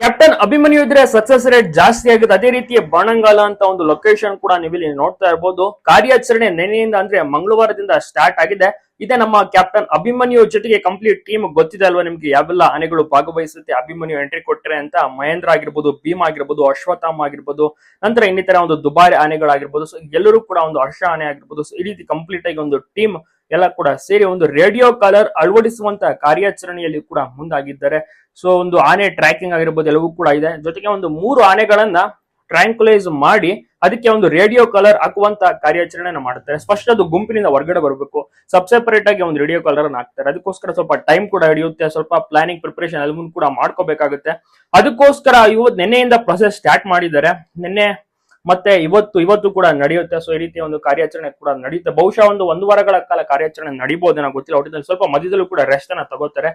Captain Abhimanyu ಇದ್ರೆ success rate ಜಾಸ್ತಿ ಆಗುತ್ತೆ ಅದೇ ರೀತಿಯ ಬಾಣಂಗಾಲ ಅಂತ ಒಂದು ಲೊಕೇಶನ್ ಕೂಡ ನೀವು ಇಲ್ಲಿ ನೋಡ್ತಾ ಇರಬಹುದು ಕಾರ್ಯಾಚರಣೆ ನೆನೆಯಿಂದ ಅಂದ್ರೆ ಮಂಗಳವಾರದಿಂದ ಸ್ಟಾರ್ಟ್ ಆಗಿದೆ. ಇದೆ ನಮ್ಮ ಕ್ಯಾಪ್ಟನ್ ಅಭಿಮನ್ಯು ಜೊತೆಗೆ ಕಂಪ್ಲೀಟ್ ಟೀಮ್ ಗೊತ್ತಿದೆ ಅಲ್ವಾ ನಿಮ್ಗೆ? ಯಾವೆಲ್ಲ ಆನೆಗಳು ಭಾಗವಹಿಸುತ್ತೆ? ಅಭಿಮನ್ಯು ಎಂಟ್ರಿ ಕೊಟ್ಟರೆ ಅಂತ ಮಹೇಂದ್ರ ಆಗಿರ್ಬೋದು, ಭೀಮ್ ಆಗಿರ್ಬೋದು, ಅಶ್ವತ್ಥಾಮ ಆಗಿರ್ಬೋದು, ನಂತರ ಇನ್ನಿತರ ಒಂದು ದುಬಾರಿ ಆನೆಗಳಾಗಿರ್ಬೋದು. ಸೊ ಎಲ್ಲರೂ ಕೂಡ ಒಂದು ಹರ್ಷ ಆನೆ ಆಗಿರ್ಬೋದು. ಸೊ ಈ ರೀತಿ ಕಂಪ್ಲೀಟ್ ಆಗಿ ಒಂದು ಟೀಮ್ ಎಲ್ಲ ಕೂಡ ಸೇರಿ ಒಂದು ರೇಡಿಯೋ ಕಾಲರ್ ಅಳವಡಿಸುವಂತ ಕಾರ್ಯಾಚರಣೆಯಲ್ಲಿ ಕೂಡ ಮುಂದಾಗಿದ್ದಾರೆ. ಸೊ ಒಂದು ಆನೆ ಟ್ರ್ಯಾಕಿಂಗ್ ಆಗಿರ್ಬೋದು ಎಲ್ಲವೂ ಕೂಡ ಇದೆ. ಜೊತೆಗೆ ಒಂದು ಮೂರು ಆನೆಗಳನ್ನ ಟ್ರ್ಯಾಂಕ್ಯುಲೈಸ್ ಮಾಡಿ ಅದಕ್ಕೆ ಒಂದು ರೇಡಿಯೋ ಕಾಲರ್ ಹಾಕುವಂತ ಕಾರ್ಯಾಚರಣೆನ ಮಾಡುತ್ತಾರೆ. ಸ್ಪಷ್ಟ ಅದು ಗುಂಪಿನಿಂದ ಹೊರಗಡೆ ಬರಬೇಕು. ಸಬ್ ಸೆಪರೇಟ್ ಆಗಿ ಒಂದು ರೇಡಿಯೋ ಕಲರ್ ಹಾಕ್ತಾರೆ. ಅದಕ್ಕೋಸ್ಕರ ಸ್ವಲ್ಪ ಟೈಮ್ ಕೂಡ ಹಿಡಿಯುತ್ತೆ. ಸ್ವಲ್ಪ ಪ್ಲಾನಿಂಗ್ ಪ್ರಿಪರೇಷನ್ ಅಲ್ಲಿ ಕೂಡ ಮಾಡ್ಕೋಬೇಕಾಗುತ್ತೆ. ಅದಕ್ಕೋಸ್ಕರ ಇವತ್ತು ನಿನ್ನೆಯಿಂದ ಪ್ರೊಸೆಸ್ ಸ್ಟಾರ್ಟ್ ಮಾಡಿದ್ದಾರೆ. ನಿನ್ನೆ ಮತ್ತೆ ಇವತ್ತು ಇವತ್ತು ಕೂಡ ನಡೆಯುತ್ತೆ. ಸೊ ಈ ರೀತಿಯ ಒಂದು ಕಾರ್ಯಾಚರಣೆ ಕೂಡ ನಡೆಯುತ್ತೆ ಬಹುಶಃ ಒಂದು ಒಂದು ವಾರಗಳ ಕಾಲ ಕಾರ್ಯಾಚರಣೆ ನಡೀಬಹುದು ಏನೋ ಗೊತ್ತಿಲ್ಲ ಒಟ್ಟಿನಲ್ಲಿ ಸ್ವಲ್ಪ ಮಧ್ಯದಲ್ಲೂ ಕೂಡ ರೆಸ್ಟ್ ಅನ್ನ ತಗೋತಾರೆ.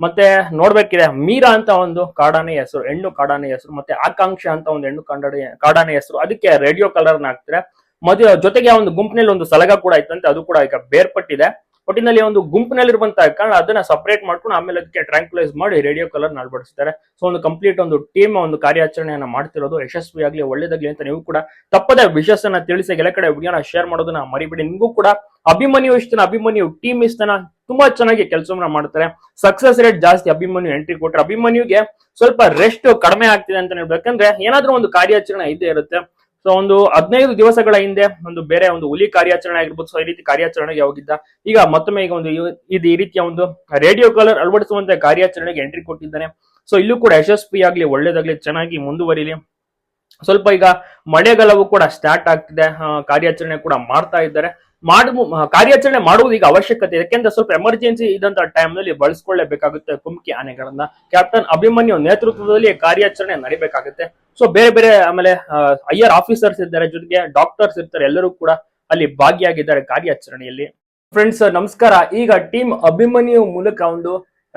ಮತ್ತೆ ನೋಡ್ಬೇಕಿದೆ. ಮೀರಾ ಅಂತ ಒಂದು ಕಾಡಾನೆ ಹೆಸರು, ಹೆಣ್ಣು ಕಾಡಾನೆ ಹೆಸರು, ಮತ್ತೆ ಆಕಾಂಕ್ಷ ಅಂತ ಒಂದು ಹೆಣ್ಣು ಕಾಡಾನೆ ಕಾಡಾನೆ ಹೆಸರು. ಅದಕ್ಕೆ ರೇಡಿಯೋ ಕಲರ್ ಹಾಕ್ತಾರೆ. ಮದುವೆ ಜೊತೆಗೆ ಒಂದು ಗುಂಪಿನಲ್ಲಿ ಒಂದು ಸಲಗ ಕೂಡ ಇತ್ತಂತೆ. ಅದು ಕೂಡ ಈಗ ಬೇರ್ಪಟ್ಟಿದೆ. ಒಟ್ಟಿನಲ್ಲಿ ಒಂದು ಗುಂಪಿನಲ್ಲಿರುವಂತಹ ಕಾರಣ ಅದನ್ನ ಸಪರೇಟ್ ಮಾಡ್ಕೊಂಡು ಆಮೇಲೆ ಅದಕ್ಕೆ ಟ್ರಾಂಕ್ಯುಲೈಸ್ ಮಾಡಿ ರೇಡಿಯೋ ಕಲರ್ ಅಳವಡಿಸ್ತಾರೆ. ಸೊ ಒಂದು ಕಂಪ್ಲೀಟ್ ಒಂದು ಟೀಮ್ ಒಂದು ಕಾರ್ಯಾಚರಣೆಯನ್ನ ಮಾಡ್ತಿರೋದು ಆಗಲಿ ಒಳ್ಳೇದಾಗ್ಲಿ ಅಂತ ನೀವು ಕೂಡ ತಪ್ಪದ ಅನ್ನ ತಿಳಿಸಿ ಎಲ್ಲ ಕಡೆ ವಿಡಿಯೋನ ಶೇರ್ ಮಾಡೋದನ್ನ ಮರಿಬೇಡಿ. ನಿಮಗೂ ಕೂಡ ಅಭಿಮನ್ಯು ಇಷ್ಟನ ಅಭಿಮನ್ಯು ಟೀಮ್ ಇಷ್ಟನ ತುಂಬಾ ಚೆನ್ನಾಗಿ ಕೆಲಸವನ್ನ ಮಾಡ್ತಾರೆ. ಸಕ್ಸಸ್ ರೇಟ್ ಜಾಸ್ತಿ, ಅಭಿಮನ್ಯು ಎಂಟ್ರಿ ಕೊಟ್ಟರೆ ಅಭಿಮನ್ಯುಗೆ ಸ್ವಲ್ಪ ರೆಸ್ಟ್ ಕಡಿಮೆ ಆಗ್ತಿದೆ ಅಂತ ಹೇಳ್ಬೇಕಂದ್ರೆ ಏನಾದ್ರೂ ಒಂದು ಕಾರ್ಯಾಚರಣೆ ಇದ್ದೇ ಇರುತ್ತೆ. ಸೊ ಒಂದು ಹದಿನೈದು ದಿವಸಗಳ ಹಿಂದೆ ಒಂದು ಬೇರೆ ಒಂದು ಹುಲಿ ಕಾರ್ಯಾಚರಣೆ ಆಗಿರ್ಬೋದು. ಸೊ ಈ ರೀತಿ ಕಾರ್ಯಾಚರಣೆಗೆ ಹೋಗಿದ್ದ. ಈಗ ಮತ್ತೊಮ್ಮೆ ಈಗ ಒಂದು ಇದು ಈ ರೀತಿಯ ಒಂದು ರೇಡಿಯೋ ಕಾಲರ್ ಅಳವಡಿಸುವಂತ ಕಾರ್ಯಾಚರಣೆಗೆ ಎಂಟ್ರಿ ಕೊಟ್ಟಿದ್ದಾನೆ ಸೊ ಇಲ್ಲೂ ಕೂಡ ಯಶಸ್ವಿಯಾಗ್ಲಿ ಒಳ್ಳೇದಾಗ್ಲಿ, ಚೆನ್ನಾಗಿ ಮುಂದುವರಿಲಿ. ಸ್ವಲ್ಪ ಈಗ ಮಳೆಗಾಲವು ಕೂಡ ಸ್ಟಾರ್ಟ್ ಆಗ್ತಿದೆ. ಕಾರ್ಯಾಚರಣೆ ಕೂಡ ಮಾಡ್ತಾ ಇದ್ದಾರೆ. ಮಾಡು ಕಾರ್ಯಾಚರಣೆ ಮಾಡುವುದು ಈಗ ಅವಶ್ಯಕತೆ. ಯಾಕೆಂದ್ರೆ ಸ್ವಲ್ಪ ಎಮರ್ಜೆನ್ಸಿ ಇದ್ದಂತ ಟೈಮ್ನಲ್ಲಿ ಬಳಸ್ಕೊಳ್ಳೇಬೇಕಾಗುತ್ತೆ ಕುಮ್ಕಿ ಆನೆಗಳನ್ನ. ಕ್ಯಾಪ್ಟನ್ ಅಭಿಮನ್ಯು ನೇತೃತ್ವದಲ್ಲಿ ಕಾರ್ಯಾಚರಣೆ ನಡಿಬೇಕಾಗುತ್ತೆ. ಸೊ ಬೇರೆ ಬೇರೆ ಆಮೇಲೆ ಹೈಯರ್ ಆಫೀಸರ್ಸ್ ಇದ್ದಾರೆ ಜೊತೆಗೆ ಡಾಕ್ಟರ್ಸ್ ಇರ್ತಾರೆ, ಎಲ್ಲರೂ ಕೂಡ ಅಲ್ಲಿ ಭಾಗಿಯಾಗಿದ್ದಾರೆ ಕಾರ್ಯಾಚರಣೆಯಲ್ಲಿ. ಫ್ರೆಂಡ್ಸ್ ನಮಸ್ಕಾರ. ಈಗ ಟೀಮ್ ಅಭಿಮನ್ಯು ಮೂಲಕ ಒಂದು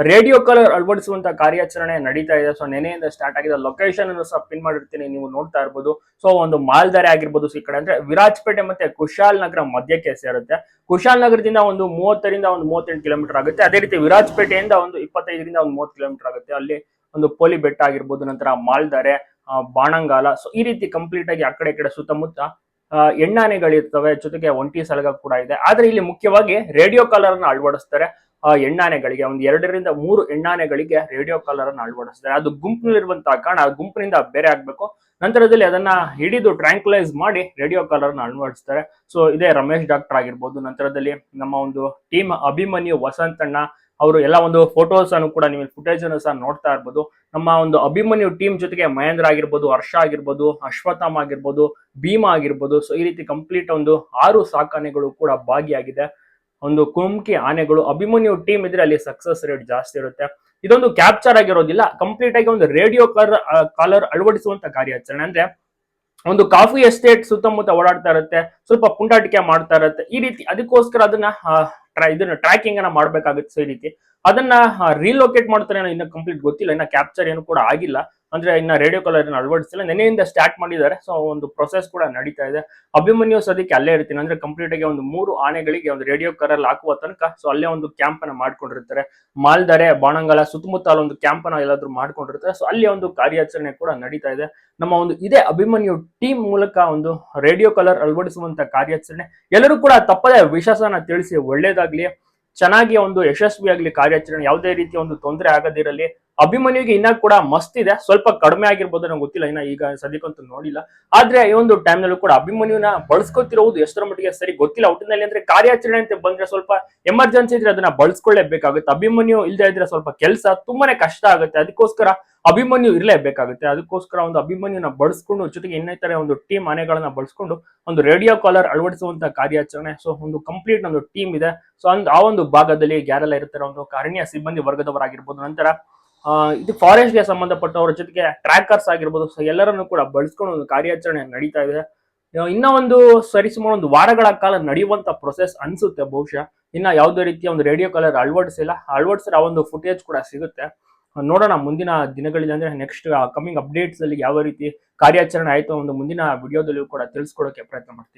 ರೇಡಿಯೋ ಕಲರ್ ಅಳವಡಿಸುವಂತ ಕಾರ್ಯಾಚರಣೆ ನಡೀತಾ ಇದೆ. ಸೊ ನೆನೆಯಿಂದ ಸ್ಟಾರ್ಟ್ ಆಗಿದೆ ಲೊಕೇಶನ್ ಅನ್ನು ಸಹ ಪಿನ್ ಮಾಡಿರ್ತೀನಿ. ನೀವು ನೋಡ್ತಾ ಇರ್ಬೋದು. ಸೊ ಒಂದು ಮಾಲ್ದಾರೆ ಆಗಿರ್ಬೋದು ಈ ಕಡೆ. ಅಂದ್ರೆ ವಿರಾಜ್ಪೇಟೆ ಮತ್ತೆ ಕುಶಾಲ್ ನಗರ ಮಧ್ಯಕ್ಕೆ ಸೇರುತ್ತೆ. ಕುಶಾಲ್ ನಗರದಿಂದ ಒಂದು ಮೂವತ್ತರಿಂದ ಒಂದು ಮೂವತ್ತೆಂಟು ಕಿಲೋಮೀಟರ್ ಆಗುತ್ತೆ. ಅದೇ ರೀತಿ ವಿರಾಜ್ಪೇಟೆಯಿಂದ ಒಂದು ಇಪ್ಪತ್ತೈದರಿಂದ ಒಂದು ಮೂವತ್ತು ಕಿಲೋಮೀಟರ್ ಆಗುತ್ತೆ. ಅಲ್ಲಿ ಒಂದು ಪೋಲಿ ಬೆಟ್ಟ ಆಗಿರ್ಬೋದು, ನಂತರ ಮಾಲ್ದಾರೆ ಬಾಣಂಗಾಲ. ಸೊ ಈ ರೀತಿ ಕಂಪ್ಲೀಟ್ ಆಗಿ ಆ ಕಡೆ ಕಡೆ ಸುತ್ತಮುತ್ತ ಎಣ್ಣಾನೆಗಳಿರ್ತವೆ. ಜೊತೆಗೆ ಒಂಟಿ ಸಲಗ ಕೂಡ ಇದೆ. ಆದ್ರೆ ಇಲ್ಲಿ ಮುಖ್ಯವಾಗಿ ರೇಡಿಯೋ ಕಾಲರ್ ಅನ್ನ ಅಳವಡಿಸ್ತಾರೆ. ಎಣ್ಣಾನೆಗಳಿಗೆ, ಒಂದು ಎರಡರಿಂದ ಮೂರು ಎಣ್ಣಾನೆಗಳಿಗೆ ರೇಡಿಯೋ ಕಾಲರ್ ಅನ್ನು ಅಳವಡಿಸ್ತಾರೆ ಅದು ಗುಂಪಿನಲ್ಲಿರುವಂತಹ ಕಾರಣ ಆ ಗುಂಪಿನಿಂದ ಬೇರೆ ಆಗ್ಬೇಕು. ನಂತರದಲ್ಲಿ ಅದನ್ನ ಹಿಡಿದು ಟ್ರಾಂಕ್ಯುಲೈಸ್ ಮಾಡಿ ರೇಡಿಯೋ ಕಾಲರ್ ಅನ್ನು ಅಳವಡಿಸ್ತಾರೆ. ಸೊ ಇದೇ ರಮೇಶ್ ಡಾಕ್ಟರ್ ಆಗಿರ್ಬೋದು. ನಂತರದಲ್ಲಿ ನಮ್ಮ ಒಂದು ಟೀಮ್ ಅಭಿಮನ್ಯು ವಸಂತಣ್ಣ ಅವರು ಎಲ್ಲ ಒಂದು ಫೋಟೋಸ್ ಅನ್ನು ಕೂಡ ನೀವು ಫುಟೇಜ್ ಅನ್ನು ಸಹ ನೋಡ್ತಾ ಇರ್ಬೋದು. ನಮ್ಮ ಒಂದು ಅಭಿಮನ್ಯು ಟೀಮ್ ಜೊತೆಗೆ ಮಹೇಂದ್ರ ಆಗಿರ್ಬೋದು, ಹರ್ಷ ಆಗಿರ್ಬೋದು, ಅಶ್ವತ್ಥಾಮ ಆಗಿರ್ಬೋದು, ಭೀಮಾ ಆಗಿರ್ಬೋದು. ಸೊ ಈ ರೀತಿ ಕಂಪ್ಲೀಟ್ ಒಂದು ಆರು ಸಾಕಾನೆಗಳು ಕೂಡ ಭಾಗಿಯಾಗಿದೆ. ಒಂದು ಕುಮ್ಕಿ ಆನೆಗಳು, ಅಭಿಮನ್ಯು ಟೀಮ್ ಇದ್ರೆ ಅಲ್ಲಿ ಸಕ್ಸಸ್ ರೇಟ್ ಜಾಸ್ತಿ ಇರುತ್ತೆ. ಇದೊಂದು ಕ್ಯಾಪ್ಚರ್ ಆಗಿರೋದಿಲ್ಲ ಕಂಪ್ಲೀಟ್ ಆಗಿ ಒಂದು ರೇಡಿಯೋ ಕಲರ್ ಕಾಲರ್ ಅಳವಡಿಸುವಂತ ಕಾರ್ಯಾಚರಣೆ. ಅಂದ್ರೆ ಒಂದು ಕಾಫಿ ಎಸ್ಟೇಟ್ ಸುತ್ತಮುತ್ತ ಓಡಾಡ್ತಾ ಇರುತ್ತೆ, ಸ್ವಲ್ಪ ಪುಂಡಾಟಿಕೆ ಮಾಡ್ತಾ ಇರುತ್ತೆ. ಈ ರೀತಿ ಅದಕ್ಕೋಸ್ಕರ ಅದನ್ನ ಇದನ್ನ ಟ್ರ್ಯಾಕಿಂಗ್ ಅನ್ನ ಮಾಡ್ಬೇಕಾಗುತ್ತೆ. ಸೊ ಈ ರೀತಿ ಅದನ್ನ ರೀಲೊಕೇಟ್ ಮಾಡ್ತಾರೆ ಏನೋ ಇನ್ನ ಕಂಪ್ಲೀಟ್ ಗೊತ್ತಿಲ್ಲ, ಇನ್ನ ಕ್ಯಾಪ್ಚರ್ ಏನು ಕೂಡ ಆಗಿಲ್ಲ. ಅಂದ್ರೆ ಇನ್ನ ರೇಡಿಯೋ ಕಲರ್ ಅಳವಡಿಸಿಲ್ಲ ನೆನೆಯಿಂದ ಸ್ಟಾರ್ಟ್ ಮಾಡಿದ್ದಾರೆ. ಸೊ ಒಂದು ಪ್ರೊಸೆಸ್ ಕೂಡ ನಡೀತಾ ಇದೆ. ಅಭಿಮನ್ಯು ಸದ್ಯಕ್ಕೆ ಅಲ್ಲೇ ಇರ್ತೀನಿ. ಅಂದ್ರೆ ಕಂಪ್ಲೀಟ್ ಆಗಿ ಒಂದು ಮೂರು ಆನೆಗಳಿಗೆ ಒಂದು ರೇಡಿಯೋ ಕಲರ್ ಹಾಕುವ ತನಕ ಸೊ ಅಲ್ಲೇ ಒಂದು ಕ್ಯಾಂಪ್ ಅನ್ನ ಮಾಡ್ಕೊಂಡಿರ್ತಾರೆ. ಮಾಲ್ದಾರೆ, ಬಾಣಂಗಾಲ ಸುತ್ತಮುತ್ತ ಒಂದು ಕ್ಯಾಂಪ್ ಅನ್ನ ಎಲ್ಲಾದ್ರೂ ಮಾಡ್ಕೊಂಡಿರ್ತಾರೆ. ಸೊ ಅಲ್ಲಿ ಒಂದು ಕಾರ್ಯಾಚರಣೆ ಕೂಡ ನಡೀತಾ ಇದೆ. ನಮ್ಮ ಒಂದು ಇದೇ ಅಭಿಮನ್ಯು ಟೀಮ್ ಮೂಲಕ ಒಂದು ರೇಡಿಯೋ ಕಲರ್ ಅಳವಡಿಸುವಂತ ಕಾರ್ಯಾಚರಣೆ. ಎಲ್ಲರೂ ಕೂಡ ತಪ್ಪದೇ ವಿಶ್ವಾಸನ ತಿಳಿಸಿ ಒಳ್ಳೇದಾಗ್ಲಿ. ಚೆನ್ನಾಗಿ ಒಂದು ಯಶಸ್ವಿಯಾಗಲಿ ಕಾರ್ಯಾಚರಣೆ, ಯಾವುದೇ ರೀತಿಯ ಒಂದು ತೊಂದರೆ ಆಗದಿರಲಿ, ಅಭಿಮನ್ಯುಗೆ ಇನ್ನ ಕೂಡ ಮಸ್ತ್ ಇದೆ. ಸ್ವಲ್ಪ ಕಡಿಮೆ ಆಗಿರ್ಬೋದು ನಂಗೆ ಗೊತ್ತಿಲ್ಲ, ಇನ್ನ ಈಗ ಸದ್ಯಕ್ಕಂತೂ ನೋಡಿಲ್ಲ. ಆದ್ರೆ ಈ ಒಂದು ಟೈಮ್ ನಲ್ಲೂ ಕೂಡ ಅಭಿಮನ್ಯುನ ಬಳಸ್ಕೊತಿರೋದು ಎಷ್ಟರ ಮಟ್ಟಿಗೆ ಸರಿ ಗೊತ್ತಿಲ್ಲ. ಒಟ್ಟಿನಲ್ಲಿ ಅಂದ್ರೆ ಕಾರ್ಯಾಚರಣೆ ಅಂತ ಬಂದ್ರೆ ಸ್ವಲ್ಪ ಎಮರ್ಜೆನ್ಸಿ ಇದ್ರೆ ಅದನ್ನ ಬಳಸ್ಕೊಳ್ಳೇಬೇಕಾಗುತ್ತೆ. ಅಭಿಮನ್ಯು ಇಲ್ಲದೆ ಇದ್ರೆ ಸ್ವಲ್ಪ ಕೆಲಸ ತುಂಬಾನೇ ಕಷ್ಟ ಆಗುತ್ತೆ. ಅದಕ್ಕೋಸ್ಕರ ಅಭಿಮನ್ಯು ಇರಲೇಬೇಕಾಗುತ್ತೆ. ಅದಕ್ಕೋಸ್ಕರ ಒಂದು ಅಭಿಮನ್ಯುನ ಬಳಸ್ಕೊಂಡು, ಜೊತೆಗೆ ಇನ್ನಿತರ ಒಂದು ಟೀಮ್ ಆನೆಗಳನ್ನ ಬಳಸ್ಕೊಂಡು ಒಂದು ರೇಡಿಯೋ ಕಾಲರ್ ಅಳವಡಿಸುವಂತ ಕಾರ್ಯಾಚರಣೆ ಸೊ ಒಂದು ಕಂಪ್ಲೀಟ್ ಒಂದು ಟೀಮ್ ಇದೆ. ಸೊ ಅಂದ್, ಆ ಒಂದು ಭಾಗದಲ್ಲಿ ಯಾರೆಲ್ಲ ಇರ್ತಾರೆ ಒಂದು ಅರಣ್ಯ ಸಿಬ್ಬಂದಿ ವರ್ಗದವರಾಗಿರ್ಬೋದು. ನಂತರ ಇದು ಫಾರೆಸ್ಟ್ಗೆ ಸಂಬಂಧಪಟ್ಟವರ ಜೊತೆಗೆ ಟ್ರ್ಯಾಕರ್ಸ್ ಆಗಿರ್ಬೋದು. ಸೊ ಎಲ್ಲರನ್ನು ಕೂಡ ಬಳಸ್ಕೊಂಡು ಒಂದು ಕಾರ್ಯಾಚರಣೆ ನಡೀತಾ ಇದೆ. ಇನ್ನ ಒಂದು ಸರಿಸುಮಾರು ಒಂದು ವಾರಗಳ ಕಾಲ ನಡೆಯುವಂತ ಪ್ರೊಸೆಸ್ ಅನ್ಸುತ್ತೆ ಬಹುಶಃ. ಇನ್ನ ಯಾವುದೇ ರೀತಿಯ ಒಂದು ರೇಡಿಯೋ ಕಾಲರ್ ಅಳವಡಿಸಿಲ್ಲ. ಅಳವಡಿಸಿದ್ರೆ ಆ ಒಂದು ಫುಟೇಜ್ ಕೂಡ ಸಿಗುತ್ತೆ. ನೋಡೋಣ ಮುಂದಿನ ದಿನಗಳಲ್ಲಿ ಅಂದ್ರೆ ನೆಕ್ಸ್ಟ್ ಕಮಿಂಗ್ ಅಪ್ಡೇಟ್ಸ್ ಅಲ್ಲಿ ಯಾವ ರೀತಿ ಕಾರ್ಯಾಚರಣೆ ಆಯಿತು ಒಂದು ಮುಂದಿನ ವಿಡಿಯೋದಲ್ಲಿಯೂ ಕೂಡ ತಿಳಿಸ್ಕೊಡೋಕೆ ಪ್ರಯತ್ನ ಮಾಡ್ತೀನಿ.